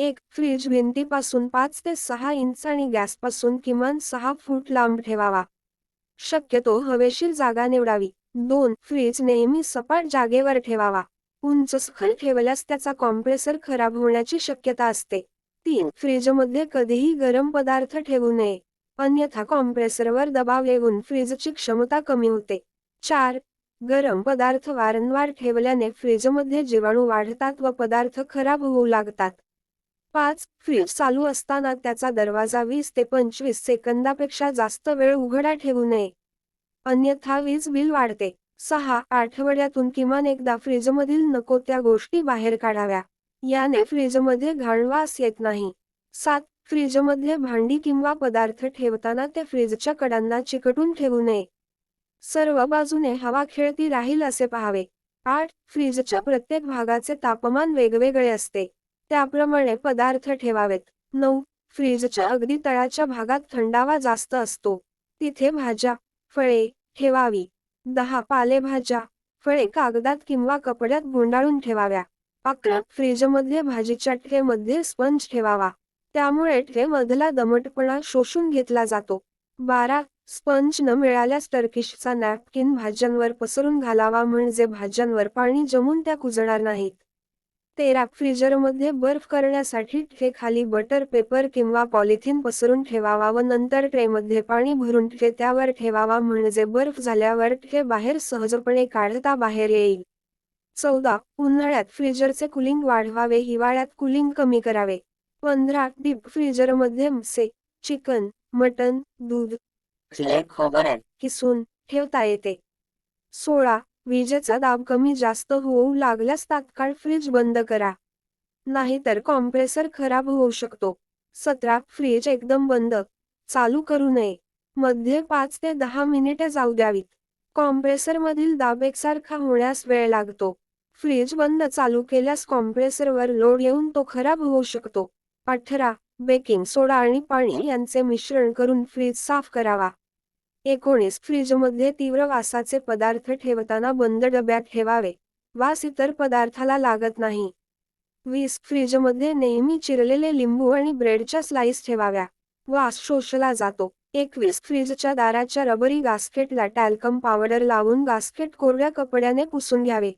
एक फ्रीज भिंतीपासून पाच ते सहा इंच आणि गॅसपासून किमान सहा फूट लांब ठेवावा. शक्यतो हवेशीर जागा निवडावी. दोन फ्रीज नेहमी सपाट जागेवर ठेवावा. उंच सखल ठेवल्यास त्याचा कॉम्प्रेसर खराब होण्याची शक्यता असते. तीन फ्रीजमध्ये कधीही गरम पदार्थ ठेवू नये. अन्यथा कॉम्प्रेसरवर दबाव येऊन फ्रीजची क्षमता कमी होते. चार गरम पदार्थ वारंवार ठेवल्याने फ्रीजमध्ये जीवाणू वाढतात व पदार्थ खराब होऊ लागतात. पाच फ्रीज चालू असताना त्याचा दरवाजा वीस ते पंचवीस सेकंदापेक्षा जास्त वेळ उघडा ठेवू नये. अन्यथा वीज बिल वाढते. सहा आठवड्यातून किमान एकदा फ्रीजमधील नको त्या गोष्टी बाहेर काढाव्या. याने फ्रीजमध्ये घाणवास येत नाही. सात फ्रीजमध्ये भांडी किंवा पदार्थ ठेवताना त्या फ्रीजच्या कडांना चिकटून ठेवू नये. सर्व बाजूने हवा खेळती राहील असे पाहावे. आठ फ्रीजच्या प्रत्येक भागाचे तापमान वेगवेगळे असते. त्याप्रमाणे पदार्थ ठेवावेत. नऊ. फ्रीजच्या अगदी तळाच्या भागात थंडावा जास्त असतो. तिथे भाज्या फळे ठेवावी. दहा. पालेभाज्या फळे कागदात किंवा कपड्यात गुंडाळून ठेवाव्या. अकरा. फ्रीजमध्ये भाजीच्या ट्रेमध्ये स्पंज ठेवावा. त्यामुळे ट्रे मधला दमटपणा शोषून घेतला जातो. बारा. स्पंज न मिळाल्यास टर्किशचा नॅपकिन भाज्यांवर पसरून घालावा म्हणजे भाज्यांवर पाणी जमून त्या कुजणार नाहीत. तेरा. फ्रीजरमध्ये बर्फ करण्यासाठी ट्रे खाली बटर पेपर किंवा पॉलिथिन पसरून ठेवावा व नंतर ट्रेमध्ये पाणी भरून ट्रे त्यावर ठेवावा म्हणजे बर्फ झाल्यावर ट्रे बाहेर सहजपणे काढता बाहेर येईल. चौदा. उन्हाळ्यात फ्रीजरचे कुलिंग वाढवावे हिवाळ्यात कुलिंग कमी करावे. पंधरा. डीप फ्रीजरमध्ये मासे चिकन मटन दूध किसून ठेवता येते. सोळा. विजेचा दाब कमी जास्त होऊ लागल्यास तात्काळ फ्रीज बंद करा. नाहीतर कॉम्प्रेसर खराब होऊ शकतो. सतरा फ्रीज एकदम बंद. चालू करू नये. मध्ये पाच ते दहा मिनिटे जाऊ द्यावीत. कॉम्प्रेसर मधील दाब एकसारखा होण्यास वेळ लागतो. फ्रीज बंद चालू केल्यास कॉम्प्रेसरवर लोड येऊन तो खराब होऊ शकतो. अठरा बेकिंग सोडा आणि पाणी यांचे मिश्रण करून फ्रीज साफ करावा. एकोणीस फ्रीजमध्ये तीव्र वासाचे पदार्थ ठेवताना बंद डब्यात ठेवावे. वास इतर पदार्थाला लागत नाही. वीस फ्रीजमध्ये नेहमी चिरलेले लिंबू आणि ब्रेडच्या स्लाइस ठेवाव्या. वास शोषला जातो. एकवीस फ्रीजच्या दाराच्या रबरी गास्केटला टॅल्कम पावडर लावून गास्केट कोरड्या कपड्याने पुसून घ्यावे.